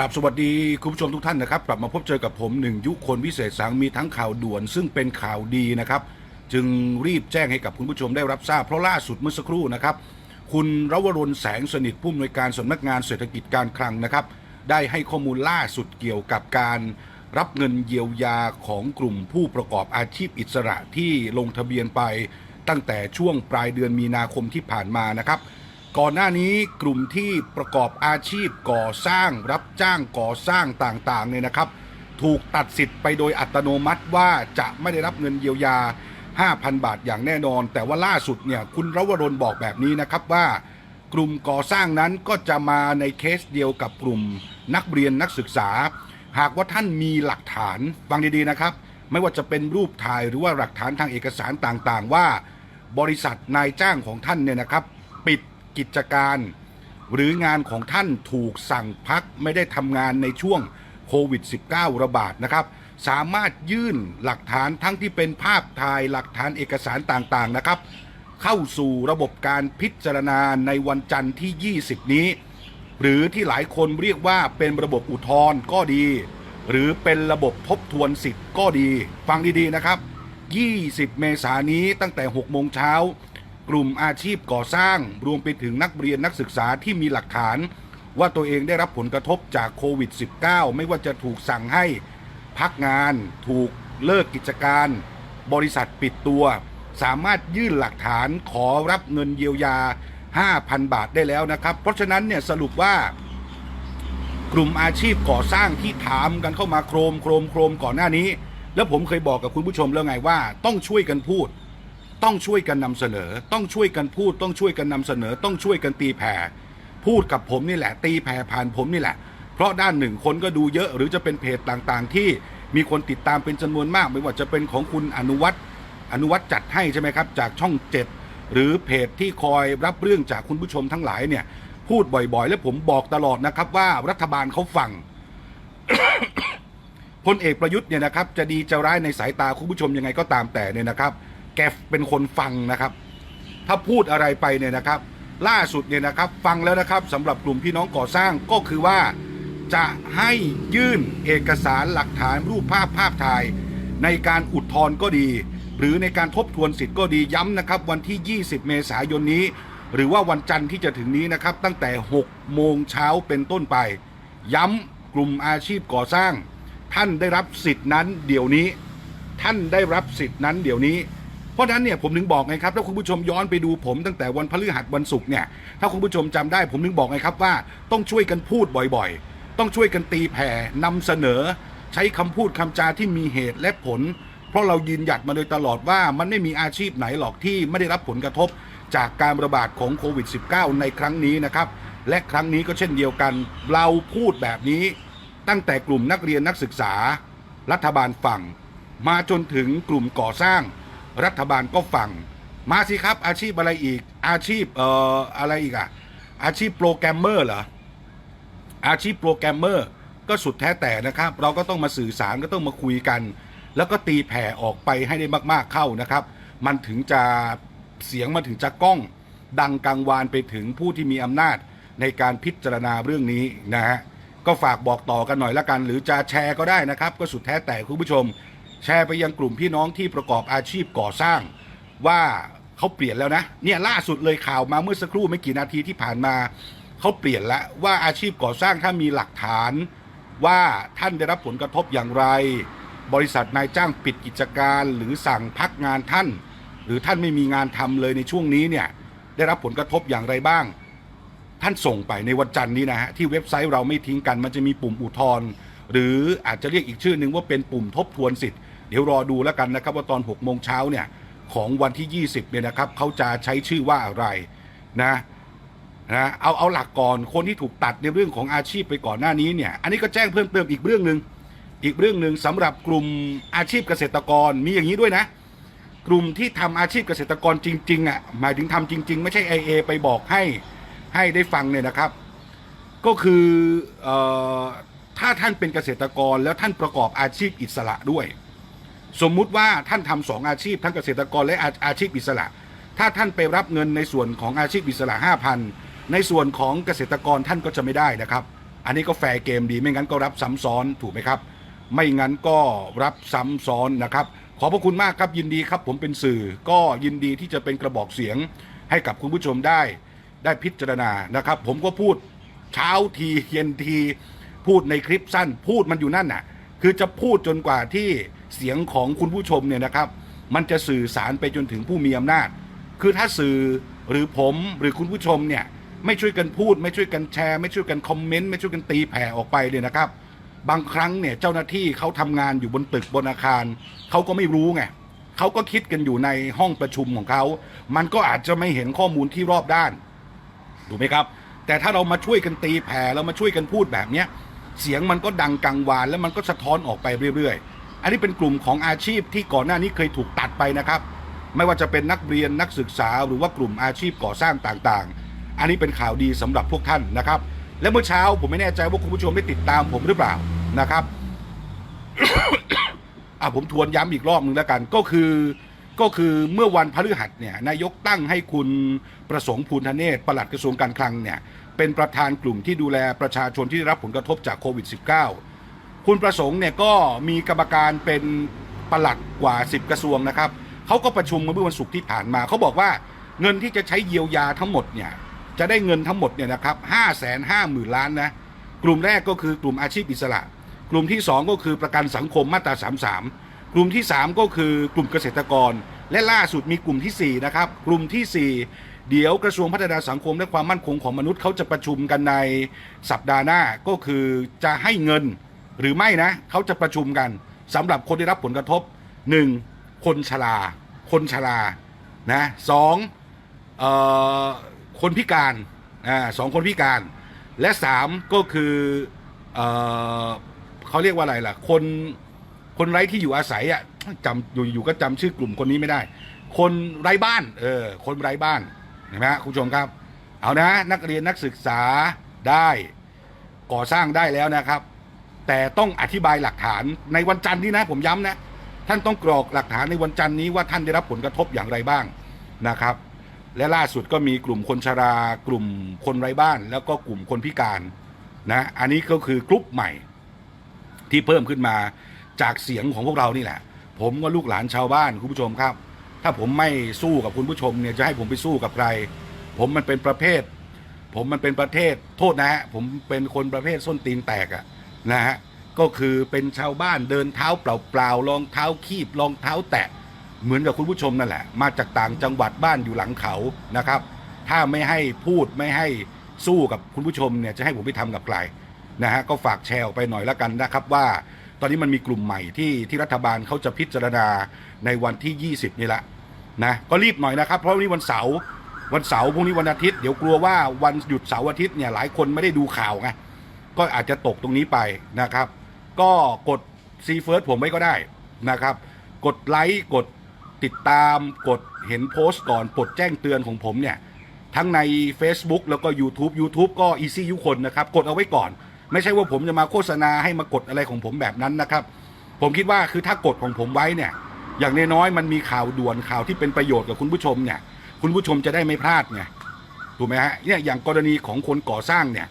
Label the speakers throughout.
Speaker 1: กับสวัสดีคุณผู้ชมทุกท่านนะครับ กลับมาพบเจอกับผมหนึ่งยุคนวิเศษสังมีทั้งข่าวด่วน ซึ่งเป็นข่าวดีนะครับ จึงรีบแจ้งให้กับคุณผู้ชมได้รับทราบเพราะล่าสุดเมื่อสักครู่นะครับ คุณรวรนแสงสนิทผู้อำนวยการสำนักงานเศรษฐกิจการคลังนะครับ ได้ให้ข้อมูลล่าสุดเกี่ยวกับการรับเงินเยียวยาของกลุ่มผู้ประกอบอาชีพอิสระที่ลงทะเบียนไป ตั้งแต่ช่วงปลายเดือนมีนาคมที่ผ่านมานะครับ ก่อนหน้านี้กลุ่มที่ประกอบอาชีพก่อสร้างรับจ้างก่อสร้างต่างๆเนี่ยนะครับ ถูกตัดสิทธิ์ไปโดยอัตโนมัติว่าจะไม่ได้รับเงินเยียวยา 5,000 บาทอย่างแน่นอน แต่ว่าล่าสุดเนี่ยคุณรวรนบอกแบบนี้นะครับว่ากลุ่มก่อสร้างนั้นก็จะมาในเคสเดียวกับกลุ่มนักเรียนนักศึกษา หากว่าท่านมีหลักฐานฟังดีๆนะครับ ไม่ว่าจะเป็นรูปถ่ายหรือว่าหลักฐานทางเอกสารต่างๆ ว่า บริษัทนายจ้างของท่านเนี่ยนะครับ ปิด กิจการ หรืองานของท่านถูกสั่งพักไม่ได้ทำงานในช่วงโควิด -19 ระบาดนะครับ สามารถยื่นหลักฐานทั้งที่เป็นภาพถ่ายหลักฐานเอกสารต่างๆนะครับ เข้าสู่ระบบการพิจารณาในวันจันทร์ที่ 20 นี้ หรือที่หลายคนเรียกว่าเป็นระบบอุทธรณ์ก็ดี หรือเป็นระบบทบทวนสิทธิ์ก็ดี ฟังดีๆนะครับ 20 เมษายนนี้ตั้งแต่ 6 โมงเช้า กลุ่มอาชีพก่อสร้าง รวมไปถึงนักเรียนนักศึกษาที่มีหลักฐาน ว่าตัวเองได้รับผลกระทบจากโควิด -19 ไม่ว่าจะถูกสั่งให้พักงาน ถูกเลิกกิจการ บริษัทปิดตัว สามารถยื่นหลักฐานขอรับเงินเยียวยา 5,000 บาทได้แล้วนะครับ เพราะฉะนั้นเนี่ยสรุปว่ากลุ่มอาชีพก่อสร้างที่ถามกันเข้ามาโครมโครมโครมก่อนหน้านี้ แล้วผมเคยบอกกับคุณผู้ชมแล้วไงว่า ต้องช่วยกันพูด ต้องช่วยกันนำเสนอ ต้องช่วยกันพูด ต้องช่วยกันนำเสนอ ต้องช่วยกันตีแผ่พูดกับผมนี่แหละ ตีแผ่ผ่านผมนี่แหละ เพราะด้านหนึ่งคนก็ดูเยอะหรือจะเป็นเพจต่างๆ ที่มีคนติดตามเป็นจำนวนมาก ไม่ว่าจะเป็นของคุณอนุวัฒน์อนุวัฒน์จัดให้ใช่ไหมครับ จากช่องเจ็ดหรือเพจที่คอยรับเรื่องจากคุณผู้ชมทั้งหลายเนี่ยพูดบ่อยๆ และผมบอกตลอดนะครับว่ารัฐบาลเขาฟังพลเอกประยุทธ์เนี่ยนะครับจะดีจะร้ายในสายตาคุณผู้ชมยังไงก็ตามแต่เนี่ยนะครับ แกเป็นคนฟังนะครับ ถ้าพูดอะไรไปเนี่ยนะครับ ล่าสุดเนี่ยนะครับฟังแล้วนะครับสำหรับกลุ่มพี่น้องก่อสร้างก็คือว่า จะให้ยื่นเอกสารหลักฐานรูปภาพภาพถ่าย ในการอุทธรณ์ก็ดี หรือในการทบทวนสิทธิ์ก็ดีย้ำนะครับ วันที่ 20 เมษายนนี้ หรือว่าวันจันทร์ที่จะถึงนี้นะครับ ตั้งแต่ 6 โมงเช้าเป็นต้นไป ย้ำกลุ่มอาชีพก่อสร้าง ท่านได้รับสิทธินั้นเดี๋ยวนี้ ท่านได้รับสิทธินั้นเดี๋ยวนี้ เพราะฉะนั้นเนี่ยผมถึงบอกไงครับถ้าคุณผู้ชมย้อนไปดูผมตั้งแต่วันพฤหัสวันศุกร์เนี่ยถ้าคุณผู้ชมจำได้ผมถึงบอกไงครับว่าต้องช่วยกันพูดบ่อยๆ ต้องช่วยกันตีแผ่นำเสนอ ใช้คำพูดคำจาที่มีเหตุและผล เพราะเรายืนหยัดมาโดยตลอดว่ามันไม่มีอาชีพไหนหรอกที่ไม่ได้รับผลกระทบจากการระบาดของโควิด -19 ในครั้งนี้นะครับ และครั้งนี้ก็เช่นเดียวกัน เราพูดแบบนี้ ตั้งแต่กลุ่มนักเรียนนักศึกษา รัฐบาลฝั่ง มาจนถึงกลุ่มก่อสร้าง รัฐบาลก็ฟัง มาสิครับ อาชีพอะไรอีก อาชีพเอ่ออะไรอีกอะอาชีพโปรแกรมเมอร์เหรออาชีพโปรแกรมเมอร์ก็สุดแท้แต่นะครับ เราก็ต้องมาสื่อสารก็ต้องมาคุยกัน แล้วก็ตีแผ่ออกไปให้ได้มากๆเข้านะครับ มันถึงจะเสียงมันถึงจะก้อง ดังกังวานไปถึงผู้ที่มีอำนาจในการพิจารณาเรื่องนี้นะฮะก็ฝากบอกต่อกันหน่อยละกัน หรือจะแชร์ก็ได้นะครับ ก็สุดแท้แต่คุณผู้ชม แชร์ไปยังกลุ่มพี่น้องที่ประกอบอาชีพก่อสร้าง ว่าเขาเปลี่ยนแล้วนะ เนี่ยล่าสุดเลยข่าวมาเมื่อสักครู่ไม่กี่นาทีที่ผ่านมาเขาเปลี่ยนแล้วว่าอาชีพก่อสร้างถ้ามีหลักฐาน ว่าท่านได้รับผลกระทบอย่างไร บริษัทนายจ้างปิดกิจการ หรือสั่งพักงานท่าน หรือท่านไม่มีงานทำเลยในช่วงนี้เนี่ยได้รับผลกระทบอย่างไรบ้าง ท่านส่งไปในวันจันทร์นี้นะฮะที่เว็บไซต์เราไม่ทิ้งกันมันจะมีปุ่มอุทธรณ์หรืออาจจะเรียกอีกชื่อหนึ่งว่าเป็นปุ่มทบทวนสิทธิ์ เดี๋ยวรอดูแล้วกันนะครับว่าตอน6โมงเช้าเนี่ยของวันที่ 20เนี่ยนะครับเขาจะใช้ชื่อว่าอะไรนะนะเอาเอาหลักก่อนคนที่ถูกตัดในเรื่องของอาชีพไปก่อนหน้านี้เนี่ยอันนี้ก็แจ้งเพิ่มเติมอีกเรื่องหนึ่งอีกเรื่องหนึ่งสำหรับกลุ่มอาชีพเกษตรกรมีอย่างนี้ด้วยนะ กลุ่มที่ทำอาชีพเกษตรกรจริงๆอะหมายถึงทำจริง ๆ ไม่ใช่ IA ไปบอกให้ให้ได้ฟังเนี่ยนะครับ ก็คือเออถ้าท่านเป็นเกษตรกรแล้วท่านประกอบอาชีพอิสระด้วย สมมุติว่าท่านทำสองอาชีพทั้งเกษตรกรและอาอาชีพอิสระ ถ้าท่านไปรับเงินในส่วนของอาชีพอิสระ5,000 ในส่วนของเกษตรกรท่านก็จะไม่ได้นะครับ อันนี้ก็แฟร์เกมดีไม่งั้นก็รับซ้ำซ้อนถูกไหมครับ ไม่งั้นก็รับซ้ำซ้อนนะครับ ขอบพระคุณมากครับยินดีครับ ผมเป็นสื่อก็ยินดีที่จะเป็นกระบอกเสียงให้กับคุณผู้ชมได้ ได้พิจารณานะครับ ผมก็พูดเช้าทีเย็นที พูดในคลิปสั้น พูดมันอยู่นั่นน่ะ คือจะพูดจนกว่าที่ เสียงของคุณผู้ชมเนี่ยนะครับ มันจะสื่อสารไปจนถึงผู้มีอำนาจ คือถ้าสื่อหรือผมหรือคุณผู้ชมเนี่ยไม่ช่วยกันพูด ไม่ช่วยกันแชร์ ไม่ช่วยกันคอมเมนต์ไม่ช่วยกันตีแผ่ออกไปเลยนะครับ บางครั้งเนี่ยเจ้าหน้าที่เขาทำงานอยู่บนตึกบนอาคารเขาก็ไม่รู้ไงเขาก็คิดกันอยู่ในห้องประชุมของเขา มันก็อาจจะไม่เห็นข้อมูลที่รอบด้านถูกไหมครับ แต่ถ้าเรามาช่วยกันตีแผ่เรามาช่วยกันพูดแบบเนี้ยเสียงมันก็ดังกังวานแล้วมันก็สะท้อนออกไปเรื่อยๆ อันนี้เป็นกลุ่มของอาชีพที่ก่อนหน้านี้เคยถูกตัดไปนะครับ ไม่ว่าจะเป็นนักเรียนนักศึกษาหรือว่ากลุ่มอาชีพก่อสร้างต่างๆ อันนี้เป็นข่าวดีสำหรับพวกท่านนะครับ และเมื่อเช้าผมไม่แน่ใจว่าคุณผู้ชมได้ติดตามผมหรือเปล่านะครับอะผมทวนย้ำอีกรอบหนึ่งแล้วกัน ก็คือก็คือเมื่อวันพฤหัสเนี่ยนายกตั้งให้คุณประสงค์ภูลธเนศปลัดกระทรวงการคลังเนี่ยเป็นประธานกลุ่มที่ดูแลประชาชนที่ได้รับผลกระทบจากโควิด -19 คุณประสงค์เนี่ยก็มีกรรมการเป็นประหลัดกว่า 10 กระทรวงนะครับเขาก็ประชุมเมื่อวันศุกร์ที่ผ่านมาเขาบอกว่าเงินที่จะใช้เยียวยาทั้งหมดเนี่ยจะได้เงินทั้งหมดเนี่ยนะครับห้าแสนห้าหมื่นล้านนะกลุ่มแรกก็คือกลุ่มอาชีพอิสระ กลุ่มที่ 2 ก็คือประกันสังคมมาตรา 33 กลุ่มที่ 3 ก็คือกลุ่มเกษตรกร และล่าสุดมีกลุ่มทีสี่4 นะครับ กลุ่มทีสี่ 4 เดี๋ยวกระทรวงพัฒนาสังคมและความมั่นคงของมนุษย์เขาจะประชุมกันในสัปดาห์หน้าก็คือจะให้เงิน หรือไม่นะเขาจะประชุมกันสำหรับคนที่รับผลกระทบ 1. คนชรา คนชรานะสองออคนพิการอ่าสองคนพิการ และสามก็คือเออเขาเรียกว่าอะไรล่ะ คนคนไร้ที่อยู่อาศัยอะจำอยู่อยู่ก็จำชื่อกลุ่มคนนี้ไม่ได้ คนไร้บ้านเออคนไร้บ้านเห็นไหมฮะคุณผู้ชมครับ เอานะนักเรียนนักศึกษาได้ก่อสร้างได้แล้วนะครับ แต่ต้องอธิบายหลักฐานในวันจันทร์นี้นะ ผมย้ำนะ ท่านต้องกรอกหลักฐานในวันจันทร์นี้ว่าท่านได้รับผลกระทบอย่างไรบ้างนะครับ และล่าสุดก็มีกลุ่มคนชรา กลุ่มคนไร้บ้าน แล้วก็กลุ่มคนพิการนะอันนี้ก็คือกลุ่มใหม่ ที่เพิ่มขึ้นมาจากเสียงของพวกเรานี่แหละ ผมก็ลูกหลานชาวบ้านคุณผู้ชมครับ ถ้าผมไม่สู้กับคุณผู้ชมเนี่ยจะให้ผมไปสู้กับใคร ผมมันเป็นประเภท ผมมันเป็นประเทศโทษนะฮะผมเป็นคนประเภทส้นตีนแตกอะ นะฮะก็คือเป็นชาวบ้านเดินเท้าเปล่าๆรองเท้าคีบรองเท้าแตะ เหมือนกับคุณผู้ชมนั่นแหละ มาจากต่างจังหวัดบ้านอยู่หลังเขานะครับ ถ้าไม่ให้พูดไม่ให้สู้กับคุณผู้ชมเนี่ยจะให้ผมไปทำกับใครนะฮะก็ฝากแชร์ออกไปหน่อยล้วกันนะครับว่า ตอนนี้มันมีกลุ่มใหม่ที่ที่รัฐบาลเขาจะพิจารณาในวันที่ 20 นี่แหละนะก็รีบหน่อยนะครับ เพราะวันนี้วันเสาร์วันเสาร์พรุ่งนี้วันอาทิตย์เดี๋ยวกลัวว่าวันหยุดเสาร์อาทิตย์เนี่ยหลายคนไม่ได้ดูข่าวไง ก็อาจจะตกตรงนี้ไปนะครับ ก็กดซีเฟิร์สผมไว้ก็ได้นะครับ กดไลค์กดติดตามกดเห็นโพสต์ก่อนกดแจ้งเตือนของผมเนี่ย ทั้งใน Facebook แล้วก็ YouTube YouTube ก็ Easy ยุคนนะครับ กดเอาไว้ก่อน ไม่ใช่ว่าผมจะมาโฆษณาให้มากดอะไรของผมแบบนั้นนะครับ ผมคิดว่าคือถ้ากดของผมไว้เนี่ย อย่างน้อยๆมันมีข่าวด่วนข่าวที่เป็นประโยชน์กับคุณผู้ชมเนี่ย คุณผู้ชมจะได้ไม่พลาดไงถูกไหมฮะเนี่ยอย่างกรณีของคนก่อสร้างเนี่ย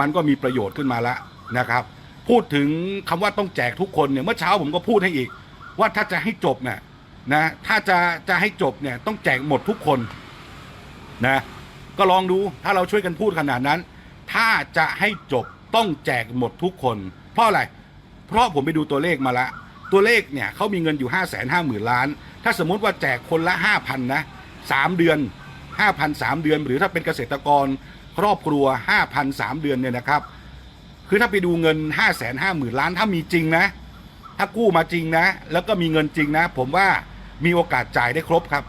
Speaker 1: มันก็มีประโยชน์ขึ้นมาแล้วนะครับ พูดถึงคำว่าต้องแจกทุกคนเนี่ยเมื่อเช้าผมก็พูดให้อีก ว่าถ้าจะให้จบเนี่ยนะถ้าจะจะให้จบเนี่ยต้องแจกหมดทุกคนนะก็ลองดูถ้าเราช่วยกันพูดขนาดนั้น ถ้าจะให้จบต้องแจกหมดทุกคน เพราะอะไร เพราะผมไปดูตัวเลขมาละ ตัวเลขเนี่ยเขามีเงินอยู่ 5 5 0 0 0 0 ล้าน ถ้าสมมติว่าแจกคนละ 5,000 นะ 3 เดือน 5,000 3 เดือน หรือถ้าเป็นเกษตรกร ครอบครัว5,000 3 เดือนเนี่ยนะครับ คือถ้าไปดูเงิน 5 5 0 0 0 0ล้านถ้ามีจริงนะ ถ้ากู้มาจริงนะ แล้วก็มีเงินจริงนะ ผมว่ามีโอกาสจ่ายได้ครบครับ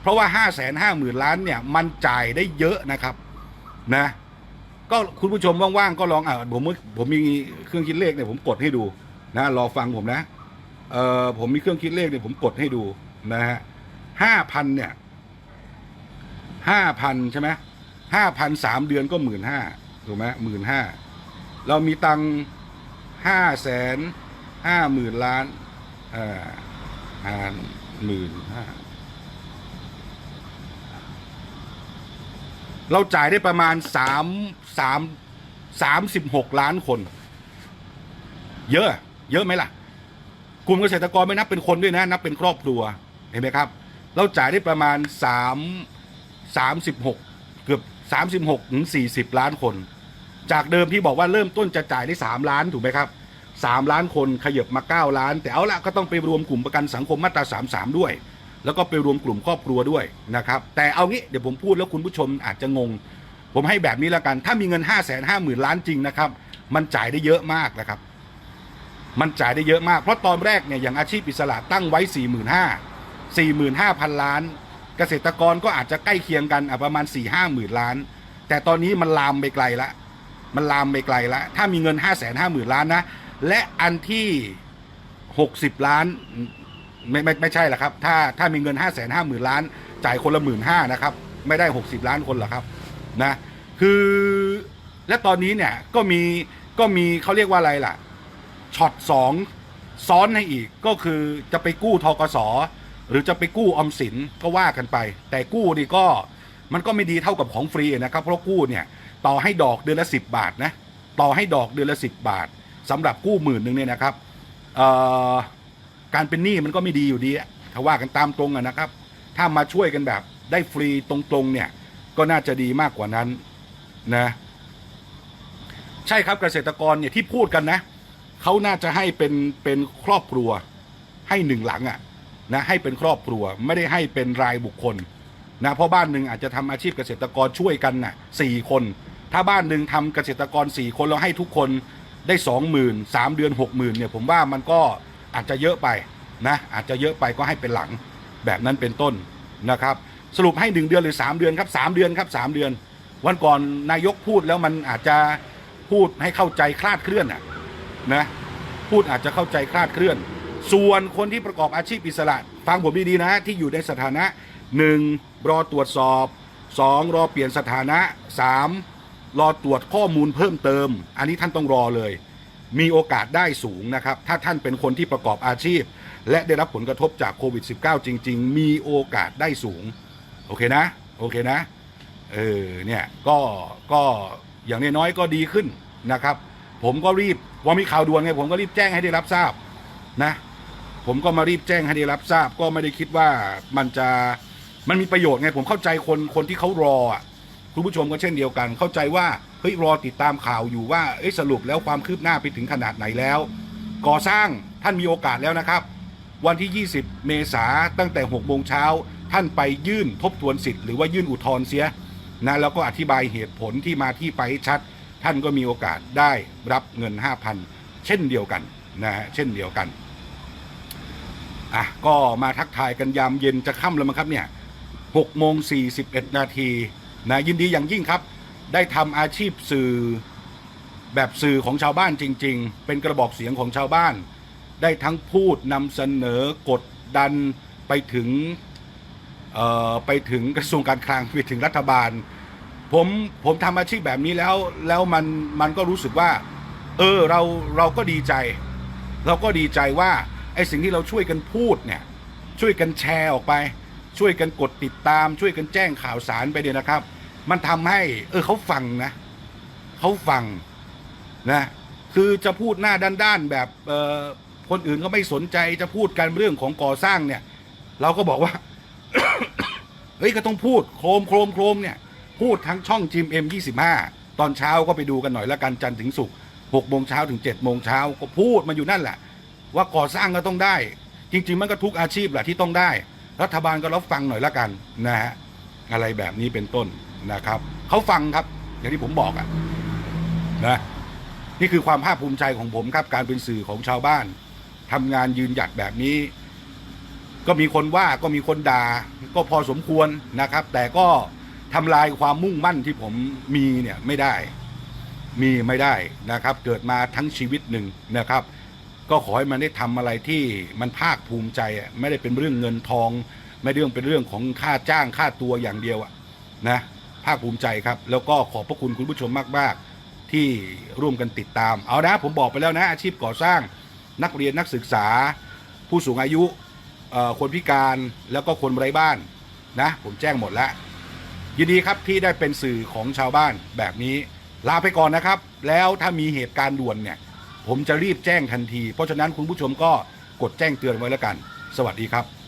Speaker 1: เพราะว่า 5 5 0 0 0 0ล้านเนี่ยมันจ่ายได้เยอะนะครับนะก็คุณผู้ชมว่างๆก็ลองอะผมผมมีเครื่องคิดเลขเนี่ยผมกดให้ดูนะรอฟังผมนะเออผมมีเครื่องคิดเลขเนี่ยผมกดให้ดูนะฮะห้าพันเนี่ยห้าพันใช่ไหม ห้าพันสามเดือนก็หมื่นห้าถูกไหมหมื่นห้าเรามีตังห้าแสนห้าหมื่นล้านอ่อห้าหมื่นห้าเราจ่ายได้ประมาณสามสาม36ล้านคน เยอะ เยอะไหมล่ะ กลุ่มเกษตรกรไม่นับเป็นคนด้วยนะ นับเป็นครอบครัว เห็นไหมครับ เราจ่ายได้ประมาณ3 36เกือบหก 36ถึง40 ล้านคน จากเดิมที่บอกว่าเริ่มต้นจะจ่ายได้ 3 ล้านถูกไหมครับ 3 ล้านคนขยับมา 9 ล้าน แต่เอาละก็ต้องไปรวมกลุ่มประกันสังคมมาตรา 33 ด้วย แล้วก็ไปรวมกลุ่มครอบครัวด้วยนะครับ แต่เอางี้เดี๋ยวผมพูดแล้วคุณผู้ชมอาจจะงง ผมให้แบบนี้แล้วกัน ถ้ามีเงิน 5 5 0 0 0 0 ล้านจริงนะครับ มันจ่ายได้เยอะมากนะครับ มันจ่ายได้เยอะมาก เพราะตอนแรกเนี่ยอย่างอาชีพอิสระตั้งไว้ 4 5 0 0 0 45,000 ล้าน เกษตรกรก็อาจจะใกล้เคียงกันอะประมาณ4 5 0 0 0 0ล้าน แต่ตอนนี้มันลามไปไกลละ มันลามไปไกลละ ถ้ามีเงิน5 5 0 0 0 0ล้านนะ และอันที่ 60 ล้านไม่ไม่ไม่ใช่ละครับ ถ้าถ้ามีเงิน5 5 0 0 0 0ล้าน จ่ายคนละหมื่นห้านะครับ ไม่ได้ 60 ล้านคนหรอกครับนะคือและตอนนี้เนี่ยก็มีก็มีเขาเรียกว่าอะไรล่ะช็อตสองซ้อนให้อีกก็คือจะไปกู้ทกส หรือจะไปกู้ออมสินก็ว่ากันไป แต่กู้นี่ก็มันก็ไม่ดีเท่ากับของฟรีนะครับ เพราะกู้เนี่ยต่อให้ดอกเดือนละสิบบาทนะต่อให้ดอกเดือนละสิบบาทสำหรับกู้หมื่นหนึ่งเนี่ยนะครับการเป็นหนี้มันก็ไม่ดีอยู่ดีถ้าว่ากันตามตรงนะครับ ถ้ามาช่วยกันแบบได้ฟรีตรงๆเนี่ยก็น่าจะดีมากกว่านั้นนะใช่ครับเกษตรกรเนี่ยที่พูดกันนะเขาน่าจะให้เป็นเป็นครอบครัวให้หนึ่งหลังอะ่ะ นะให้เป็นครอบครัวไม่ได้ให้เป็นรายบุคคลนะเพราะบ้านหนึ่งอาจจะทำอาชีพเกษตรกรช่วยกันน่ะสี่คน ถ้าบ้านหนึ่งทำเกษตรกรสี่คนแล้วให้ทุกคนได้สองหมื่นสามเดือนหกหมื่นเนี่ยผมว่ามันก็อาจจะเยอะไปนะอาจจะเยอะไปก็ให้เป็นหลังแบบนั้นเป็นต้นนะครับสรุปให้หนึ่งเดือนหรือสามเดือนครับสามเดือนครับสามเดือน วันก่อนนายกพูดแล้วมันอาจจะพูดให้เข้าใจคลาดเคลื่อนอะนะพูดอาจจะเข้าใจคลาดเคลื่อน ส่วนคนที่ประกอบอาชีพอิสระ ฟังผมดีๆนะ ที่อยู่ในสถานะ 1. รอตรวจสอบ 2. รอเปลี่ยนสถานะ 3. รอตรวจข้อมูลเพิ่มเติม อันนี้ท่านต้องรอเลย มีโอกาสได้สูงนะครับ ถ้าท่านเป็นคนที่ประกอบอาชีพ และได้รับผลกระทบจากโควิด -19 จริง ๆ มีโอกาสได้สูง โอเคนะ โอเคนะ เออ เนี่ย ก็ ก็ อย่างน้อยๆก็ดีขึ้นนะครับ ผมก็รีบว่ามีข่าวด่วนไงผมก็รีบแจ้งให้ได้รับทราบนะ ผมก็มารีบแจ้งให้ได้รับทราบ ก็ไม่ได้คิดว่ามันจะมันมีประโยชน์ไงผมเข้าใจคนคนที่เขารออะคุณผู้ชมก็เช่นเดียวกัน เข้าใจว่าเฮ้ยรอติดตามข่าวอยู่ว่าเอ้ยสรุปแล้วความคืบหน้าไปถึงขนาดไหนแล้ว ก่อสร้างท่านมีโอกาสแล้วนะครับ วันที่ 20 เมษาตั้งแต่6โมงเช้าท่านไปยื่นทบทวนสิทธิ์หรือว่ายื่นอุทธรณ์เสียนะแล้วก็อธิบายเหตุผลที่มาที่ไปชัด ท่านก็มีโอกาสได้รับเงิน 5,000 เช่นเดียวกันนะฮะเช่นเดียวกัน อะก็มาทักทายกันยามเย็นจะค่ำแล้วมั้งครับเนี่ย6โมง41นาทีนะยินดีอย่างยิ่งครับ ได้ทำอาชีพสื่อแบบสื่อของชาวบ้านจริง ๆ เป็นกระบอกเสียงของชาวบ้าน ได้ทั้งพูดนำเสนอกดดันไปถึงไปถึงกระทรวงการคลังไปถึงรัฐบาล ผมผมทำอาชีพแบบนี้แล้วแล้วมันมันก็รู้สึกว่า เออเราเราก็ดีใจ เราก็ดีใจว่า ไอ้สิ่งที่เราช่วยกันพูดเนี่ยช่วยกันแชร์ออกไป ช่วยกันกดติดตาม ช่วยกันแจ้งข่าวสารไปเนี่ยนะครับ มันทำให้ เออเขาฟังนะเขาฟังนะคือจะพูดหน้าด้านๆแบบเออคนอื่นก็ไม่สนใจจะพูดกันเรื่องของก่อสร้างเนี่ย เราก็บอกว่าเฮ้ยก็ต้องพูดโครมโครมโครมเนี่ย พูดทั้งช่องจิมเอ็มยี่สิบห้าตอนเช้าก็ไปดูกันหน่อยละกันจันทร์ถึงศุกร์หกโมงเช้าถึงเจ็ดโมงเช้าก็พูดมาอยู่นั่นแหละ ว่าก่อสร้างก็ต้องได้ จริง ๆ มันก็ทุกอาชีพแหละที่ต้องได้ รัฐบาลก็รับฟังหน่อยละกันนะฮะอะไรแบบนี้เป็นต้นนะครับเขาฟังครับอย่างที่ผมบอกอะนะนี่คือความภาคภูมิใจของผมครับการเป็นสื่อของชาวบ้านทำงานยืนหยัดแบบนี้ ก็มีคนว่าก็มีคนด่าก็พอสมควรนะครับ แต่ก็ทำลายความมุ่งมั่นที่ผมมีเนี่ยไม่ได้มีไม่ได้นะครับ เกิดมาทั้งชีวิตหนึ่งนะครับ ก็ขอให้มันได้ทำอะไรที่มันภาคภูมิใจอะไม่ได้เป็นเรื่องเงินทอง ไม่ได้เรื่องเป็นเรื่องของค่าจ้างค่าตัวอย่างเดียวอะนะภาคภูมิใจครับ แล้วก็ขอบพระคุณคุณผู้ชมมาก ๆ ที่ร่วมกันติดตาม เอานะผมบอกไปแล้วนะ อาชีพก่อสร้างนักเรียนนักศึกษา ผู้สูงอายุคนพิการแล้วก็คนไร้บ้านนะผมแจ้งหมดแล้ว ยินดีครับที่ได้เป็นสื่อของชาวบ้านแบบนี้ลาไปก่อนนะครับ แล้วถ้ามีเหตุการณ์ด่วนเนี่ย ผมจะรีบแจ้งทันที เพราะฉะนั้นคุณผู้ชมก็กดแจ้งเตือนไว้แล้วกัน สวัสดีครับ